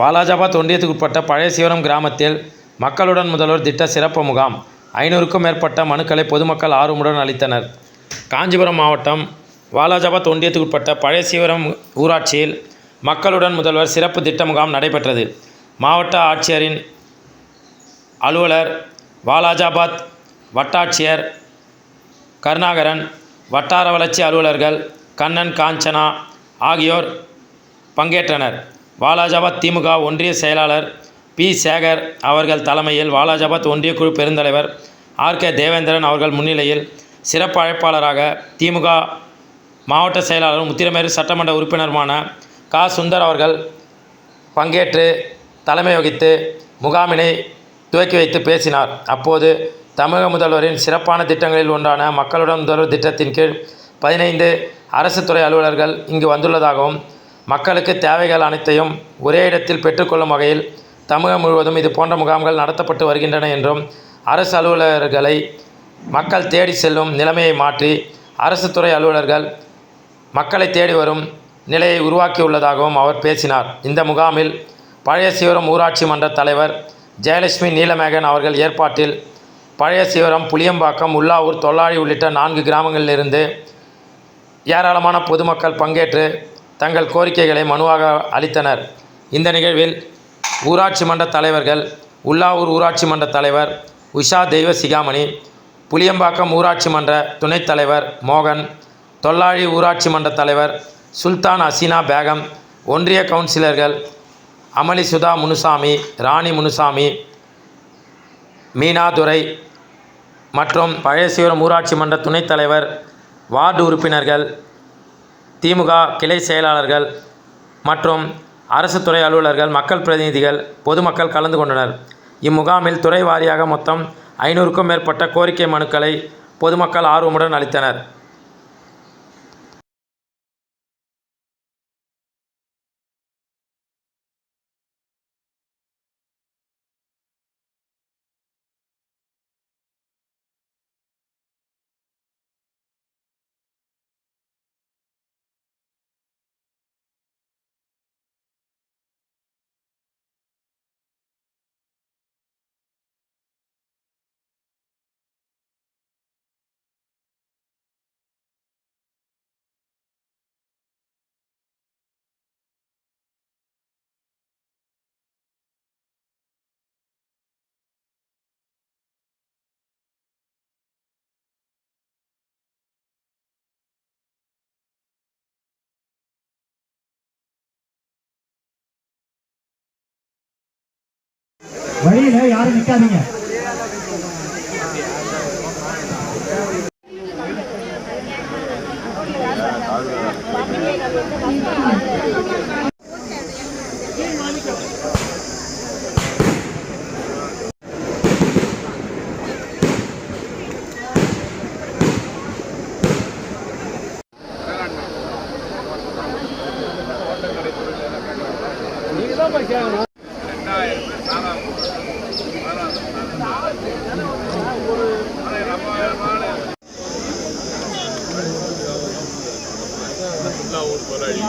வாலாஜாபாத் ஒன்றியத்துக்குட்பட்ட பழைய சிவரம் கிராமத்தில் மக்களுடன் முதல்வர் திட்ட சிறப்பு முகாம். ஐநூறுக்கும் மேற்பட்ட மனுக்களை பொதுமக்கள் ஆர்வமுடன் அளித்தனர். காஞ்சிபுரம் மாவட்டம் வாலாஜாபாத் ஒன்றியத்துக்குட்பட்ட பழைய சிவரம் ஊராட்சியில் மக்களுடன் முதல்வர் சிறப்பு திட்ட முகாம் நடைபெற்றது. மாவட்ட ஆட்சியரின் அலுவலர் வாலாஜாபாத் வட்டாட்சியர் கருணாகரன் வட்டார வளர்ச்சி அலுவலர்கள் கண்ணன் காஞ்சனா ஆகியோர் பங்கேற்றனர். வாலாஜாபாத் திமுக ஒன்றிய செயலாளர் பி. சேகர் அவர்கள் தலைமையில் வாலாஜாபாத் ஒன்றிய குழு பெருந்தலைவர் ஆர். கே. தேவேந்திரன் அவர்கள் முன்னிலையில் சிறப்பு அழைப்பாளராக திமுக மாவட்ட செயலாளரும் முத்திரமேறு சட்டமன்ற உறுப்பினருமான கா. சுந்தர் அவர்கள் பங்கேற்று தலைமை வகித்து முகாமினை துவக்கி வைத்து பேசினார். அப்போது தமிழக முதல்வரின் சிறப்பான திட்டங்களில் ஒன்றான மக்களுடன் முதல்வர் திட்டத்தின் கீழ் பதினைந்து அரசு துறை அலுவலர்கள் இங்கு வந்துள்ளதாகவும் மக்களுக்கு தேவைகள் அனைத்தையும் ஒரே இடத்தில் பெற்றுக்கொள்ளும் வகையில் தமிழகம் முழுவதும் இது போன்ற முகாம்கள் நடத்தப்பட்டு வருகின்றன என்றும் அரசு அலுவலர்களை மக்கள் தேடி செல்லும் நிலைமையை மாற்றி அரசு துறை அலுவலர்கள் மக்களை தேடி வரும் நிலையை உருவாக்கியுள்ளதாகவும் அவர் பேசினார். இந்த முகாமில் பழைய சிவரம் ஊராட்சி மன்ற தலைவர் ஜெயலட்சுமி நீலமேகன் அவர்கள் ஏற்பாட்டில் பழைய சிவரம் புளியம்பாக்கம் உள்ளாவூர் தொள்ளாழி உள்ளிட்ட நான்கு கிராமங்களிலிருந்து ஏராளமான பொதுமக்கள் பங்கேற்று தங்கள் கோரிக்கைகளை மனுவாக அளித்தனர். இந்த நிகழ்வில் ஊராட்சி மன்ற தலைவர்கள் உள்ளாவூர் ஊராட்சி மன்ற தலைவர் உஷா தெய்வ சிகாமணி புளியம்பாக்கம் ஊராட்சி மன்ற துணைத் தலைவர் மோகன் தொள்ளாழி ஊராட்சி மன்ற தலைவர் சுல்தான் அசினா பேகம் ஒன்றிய கவுன்சிலர்கள் அமளி சுதா முனுசாமி ராணி முனுசாமி மீனாதுரை மற்றும் பழையசீவரம் ஊராட்சி மன்ற துணைத் தலைவர் வார்டு உறுப்பினர்கள் திமுக கிளை செயலாளர்கள் மற்றும் அரசு துறை அலுவலர்கள் மக்கள் பிரதிநிதிகள் பொதுமக்கள் கலந்து கொண்டனர். இம்முகாமில் துறை வாரியாக மொத்தம் ஐநூறுக்கும் மேற்பட்ட கோரிக்கை மனுக்களை பொதுமக்கள் ஆர்வமுடன் அளித்தனர். வழியில யாரும் நிக்காதீங்க நீங்க தான் கேட்கணும் બનાવો ભરાઈ